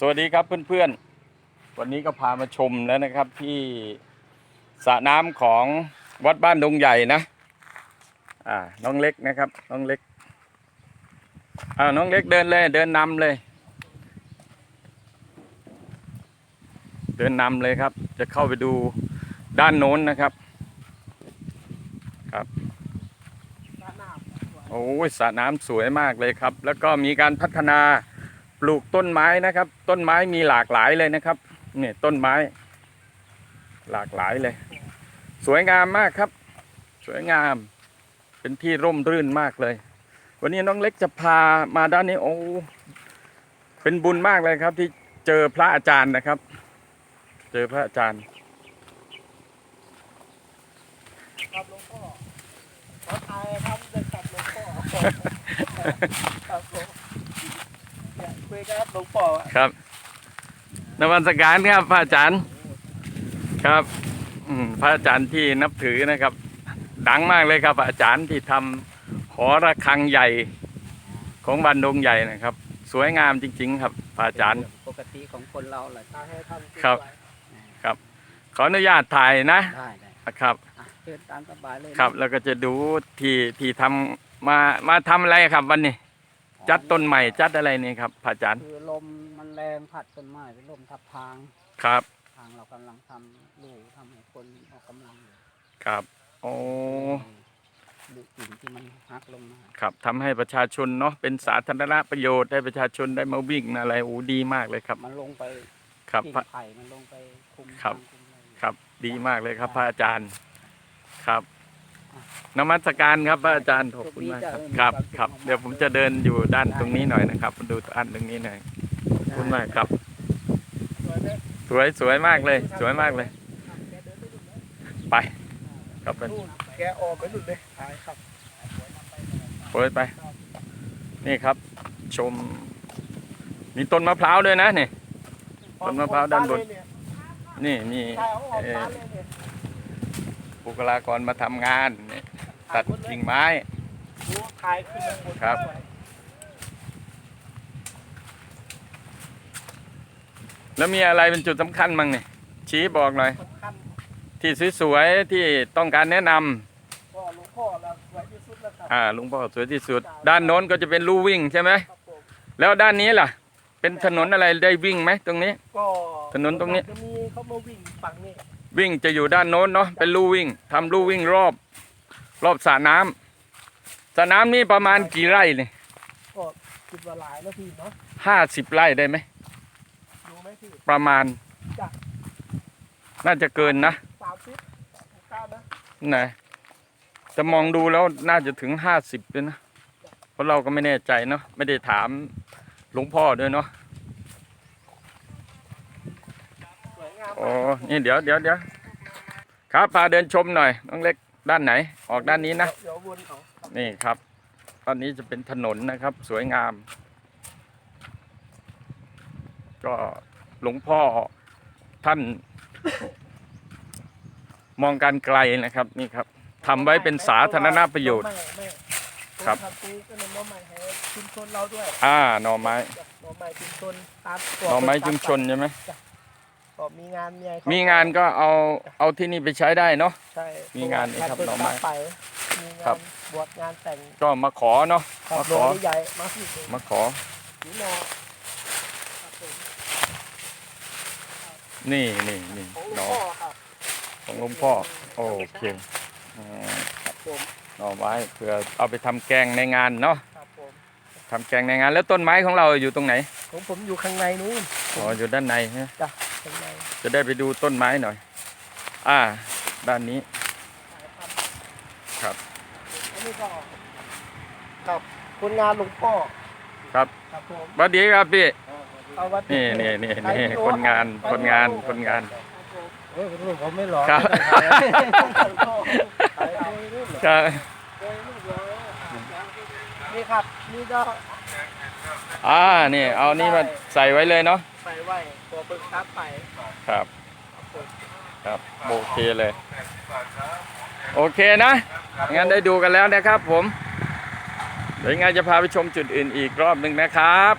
สวัสดีครับเพื่อนๆ วันนี้ก็พามาชมแล้วนะครับที่สระน้ำของวัดบ้านดงใหญ่นะอ่าน้องเล็กนะครับน้องเล็กอ่าน้องเล็กเดินเลยเดินนำเลย เดินนำเลยครับ จะเข้าไปดูด้านโน้นนะครับครับโอ้ยสระน้ำสวยมากเลยครับ แล้วก็มีการพัฒนา ปลูกต้นไม้นะครับ ต้นไม้มีหลากหลายเลยนะครับเนี่ยต้นไม้ หลากหลายเลย สวยงามมากครับ สวยงาม เป็นที่ร่มรื่นมากเลย วันนี้น้องเล็กจะพามาด้านนี้โอ้เป็นบุญมากเลยครับ ที่เจอพระอาจารย์นะครับ เจอพระอาจารย์ครับหลวงพ่อขอทายครับจะจับหลวงพ่อครับผมอยาก คุยกับหลวงพ่ออะครับนวัตการครับพระอาจารย์ครับอืมพระอาจารย์ที่นับถือนะครับ ดังมากเลยครับพระอาจารย์ที่ทำหอระฆังใหญ่ของบันดงใหญ่นะครับ สวยงามจริง ๆ ครับพระอาจารย์ปกติของคนเราแหละตายให้ท่านครับ ขออนุญาตถ่ายนะได้ได้ครับอะเชิญตามสบายเลยนะครับ แล้วก็จะดูที่ที่ทำมามาทำอะไรครับวันนี้ จัดต้นใหม่จัดอะไรนี่ครับพระอาจารย์คือลมมันแรงพัดต้นไม้เป็นลมทับทางครับ ทางเรากำลังทำลูกทำให้คนออกกำลังอยู่ครับโอ้ลูกกิ่งที่มันหักลงมาครับทำให้ประชาชนเนาะเป็นสาธารณประโยชน์ให้ประชาชนได้มาวิ่งอะไรโอ้ดีมากเลยครับ มันลงไปครับกิ่งพระ ไผ่มันลงไปคุมครับ ทางคุมอะไรอยู่ ครับดีมากเลยครับพระอาจารย์ครับ นมัสการครับพระอาจารย์ขอบคุณมากครับครับครับเดี๋ยวผมจะเดินอยู่ด้านตรงนี้หน่อยนะครับ ดูด้านตรงนี้หน่อยขอบคุณมากครับ สวยไหมสวยสวยมากเลย สวยมากเลยแกเดินไปดูนะไปครับไปนู่นแกออกไปนู่นเลยถ่ายครับโปรยไป นี่ครับ ชม มีต้นมะพร้าวด้วยนะนี่ต้นมะพร้าวด้านบนเลยเยนี่มี บุคลากรมาทำงานนี่ตัดกิ่งไม้ดูถ่ายขึ้นมาบนครับไว้แล้วมีอะไรเป็นจุดสำคัญมั้งเนี่ยชี้บอกหน่อย สำคัญที่สวยๆที่ต้องการแนะนำก็หลวงพ่อเราสวยที่สุดแล้วครับอ่าหลุงพ่อสวยที่สุด ด้านโน้นก็จะเป็นลู่วิ่งใช่ไหมครับผมแล้วด้านนี้ล่ะ เป็นถนนอะไรได้วิ่งไหมตรงนี้ ก็ถนนตรงนี้ จะมีเขามาวิ่งฝั่งนี้ วิ่งจะอยู่ด้านโน้นเนาะเป็นลู่วิ่งทำลู่วิ่งรอบ รอบสระน้ำสระน้ำนี่ประมาณกี่ไร่เนี่ยก็คิดว่าหลายแล้วพี่เนาะห้าสิบไร่ได้ไหมดูไหมพี่ประมาณจ้ะน่าจะเกินนะสามสิบเก้านะนะจะมองดูแล้วน่าจะถึงห้าสิบเลยนะเพราะเราก็ไม่แน่ใจเนาะไม่ได้ถามหลวงพ่อด้วยเนาะ สวยงาม โอ้นี่เดี๋ยวเดี๋ยวเดี๋ยวครับพาเดินชมหน่อยน้องเล็กด้านไหน ออกด้านนี้นะเดี๋ยววนเอาครับนี่ครับ ตอนนี้จะเป็นถนนนะครับ สวยงาม ก็หลวงพ่อท่าน มองการไกลนะครับนี่ครับทำไว้เป็นสาธารณประโยชน์ ไม่ไม่ครับทำปีก็ในน้องใหม่ให้ชุมชนเราด้วยอ่าหน่อไม้น้องใหม่ชุมชนตามหน่อไม้ชุมชนใช่ไหม ก็มีงานมีอะไรเขมีงานก็เอาเอาที่นี่ไปใช้ได้เนาะ ใช่มีงานนี่ครับเปิดหน่อไม้ไปมีงาครันบ บวชงานแต่งก็มาขอเนาะครับมาหลขวองใหญ่มาที่นี่มาขอหนอครับผมนี่นี่นี่ของหหลน่วองพ่อครับของหลวงพ่อ โอเคอืมครับผมหน่อไม้เพื่อเอาไปทำแกงในงานเนาะครับผมทำแกงในงานแล้วต้นไม้ของเราอยู่ตรงไหน ของผมอยู่ข้างในนู้น อ๋ออยู่ด้านในฮะจ้ะข้างใน จะได้ไปดูต้นไม้หน่อย อ่า ด้านนี้ครับอันนี้ก็กับคนงานหลวงพ่อครับครับผมสวัสดีครับพี่เอาวัดนี่นี่นี่นี่คนงานคนงานคนงานเฮ้ยลูกผมไม่หลอกครับก็นี่ครับนี่ก็อ่านี่เอานี่มาใส่ไว้เลยเนาะ ใส่ไว้ตัวปึกทับไปครับ ครับ โอเคเลย โอเคนะ งั้นได้ดูกันแล้วนะครับผม เดี๋ยวยังไงจะพาไปชมจุดอื่นอีกรอบหนึ่งนะครับ